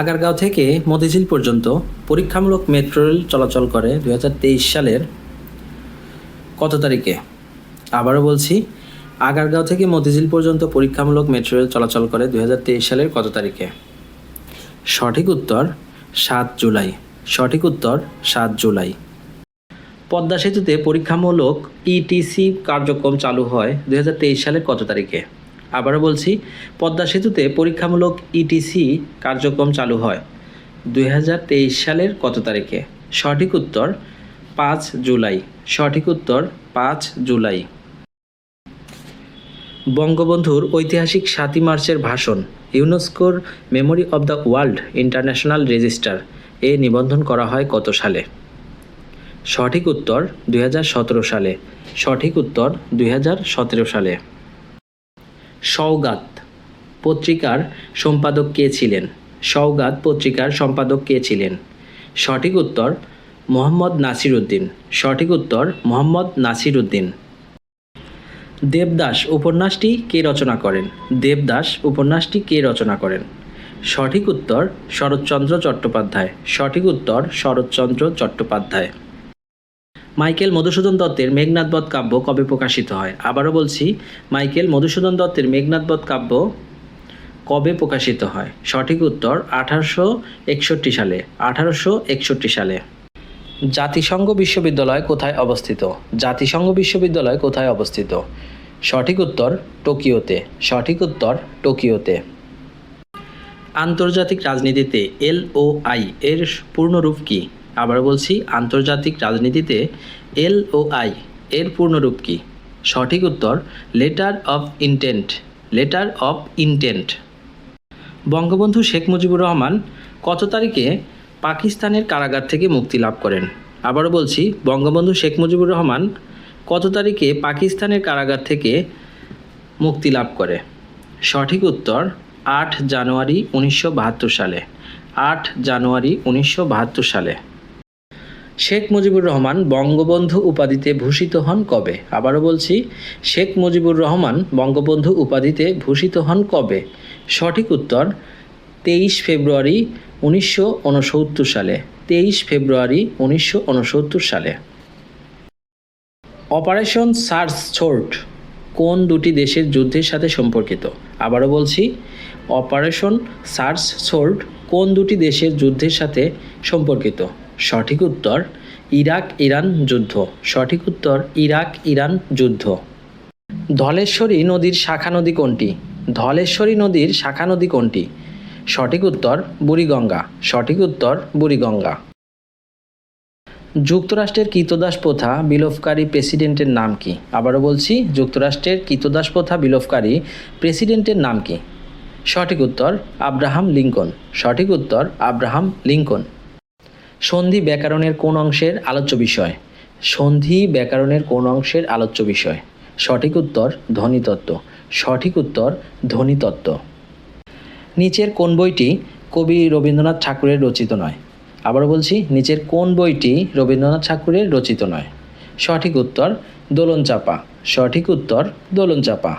আগারগাঁও থেকে মতিঝিল পর্যন্ত পরীক্ষামূলক মেট্রো রেল চলাচল করে দুই হাজার তেইশ সালের কত তারিখে? আবারও বলছি, আগারগাঁও থেকে মতিঝিল পর্যন্ত পরীক্ষামূলক মেট্রো রেল চলাচল করে দুই হাজার তেইশ সালের কত তারিখে? সঠিক উত্তর, সাত জুলাই। সঠিক উত্তর, সাত জুলাই। পদ্মা সেতুতে পরীক্ষামূলক ইটিসি কার্যক্রম চালু হয় দুই হাজার তেইশ সালের কত তারিখে? আবারও বলছি, পদ্মা সেতুতে পরীক্ষামূলক ইটিসি কার্যক্রম চালু হয় দুই হাজার তেইশ সালের কত তারিখে? সঠিক উত্তর পাঁচ জুলাই। সঠিক উত্তর পাঁচ জুলাই। বঙ্গবন্ধুর ঐতিহাসিক সাতই মার্চের ভাষণ, ইউনেস্কোর Memory of the World International Register, এ নিবন্ধন করা হয় কত সালে? সঠিক উত্তর দুই হাজার সতেরো সালে। সঠিক উত্তর দুই হাজার সতেরো সালে। সওগাত পত্রিকার সম্পাদক কে ছিলেন? সওগাত পত্রিকার সম্পাদক কে ছিলেন? সঠিক উত্তর, মোহাম্মদ নাসির উদ্দিন সঠিক উত্তর, মোহাম্মদ নাসির উদ্দিন দেবদাস উপন্যাসটি কে রচনা করেন? দেবদাস উপন্যাসটি কে রচনা করেন? সঠিক উত্তর, শরৎচন্দ্র চট্টোপাধ্যায়। সঠিক উত্তর, শরৎচন্দ্র চট্টোপাধ্যায়। মাইকেল মধুসূদন দত্তের মেঘনাথবধ কাব্য কবে প্রকাশিত হয়? আবারও বলছি, মাইকেল মধুসূদন দত্তের মেঘনাথবধ কাব্য কবে প্রকাশিত হয়? সঠিক উত্তর আঠারোশো একষট্টি সালে, আঠারোশো একষট্টি সালে। জাতিসংঘ বিশ্ববিদ্যালয় কোথায় অবস্থিত? জাতিসংঘ বিশ্ববিদ্যালয় কোথায় অবস্থিত? সঠিক উত্তর টোকিওতে। সঠিক উত্তর টোকিওতে। আন্তর্জাতিক রাজনীতিতে এল ও আই এর পূর্ণরূপ কি? আবার বলছি, আন্তর্জাতিক রাজনীতিতে এল ও আই এর পূর্ণরূপ কি? সঠিক উত্তর, letter of intent, letter of intent. Bangabandhu Sheikh Mujibur Rahman কত তারিখে পাকিস্তানের কারাগার থেকে মুক্তি লাভ করেন? আবারও বলছি, বঙ্গবন্ধু শেখ মুজিবুর রহমান কত তারিখে পাকিস্তানের কারাগার থেকে মুক্তি লাভ করে? সঠিক উত্তর, আট জানুয়ারি উনিশশো বাহাত্তর সালে। আট জানুয়ারি উনিশশো বাহাত্তর সালে। শেখ মুজিবুর রহমান বঙ্গবন্ধু উপাধিতে ভূষিত হন কবে? আবারও বলছি, শেখ মুজিবুর রহমান বঙ্গবন্ধু উপাধিতে ভূষিত হন কবে? সঠিক উত্তর, তেইশ ফেব্রুয়ারি উনিশশো উনসত্তর সালে। তেইশ ফেব্রুয়ারি উনিশশো উনসত্তর সালে। অপারেশন সার্চ ছোট, কোন দুটি দেশের যুদ্ধের সাথে সম্পর্কিত? আবারও বলছি, অপারেশন সার্চ ছোট, কোন দুটি দেশের যুদ্ধের সাথে সম্পর্কিত? সঠিক উত্তর, ইরাক ইরান যুদ্ধ। সঠিক উত্তর, ইরাক ইরান যুদ্ধ। ধলেশ্বরী নদীর শাখা নদী কোনটি? ধলেশ্বরী নদীর শাখা নদী কোনটি? সঠিক উত্তর, বুড়িগঙ্গা। সঠিক উত্তর, বুড়িগঙ্গা। যুক্তরাষ্ট্রের কৃতদাস প্রথা বিলোপকারী প্রেসিডেন্টের নাম কি? আবারও বলছি, যুক্তরাষ্ট্রের কৃতদাস প্রথা বিলোপকারী প্রেসিডেন্টের নাম কি? সঠিক উত্তর, আব্রাহাম লিঙ্কন। সঠিক উত্তর, আব্রাহাম লিঙ্কন। সন্ধি ব্যাকরণের কোন অংশের আলোচ্য বিষয়? সন্ধি ব্যাকরণের কোন অংশের আলোচ্য বিষয়? সঠিক উত্তর, ধ্বনিতত্ত্ব। সঠিক উত্তর, ধ্বনিতত্ত্ব। নিচের কোন বইটি কবি রবীন্দ্রনাথ ঠাকুরের রচিত নয়? আবার বলছি, নিচের কোন বইটি রবীন্দ্রনাথ ঠাকুরের রচিত নয়? সঠিক উত্তর দোলন চাপা সঠিক উত্তর দোলন চাপা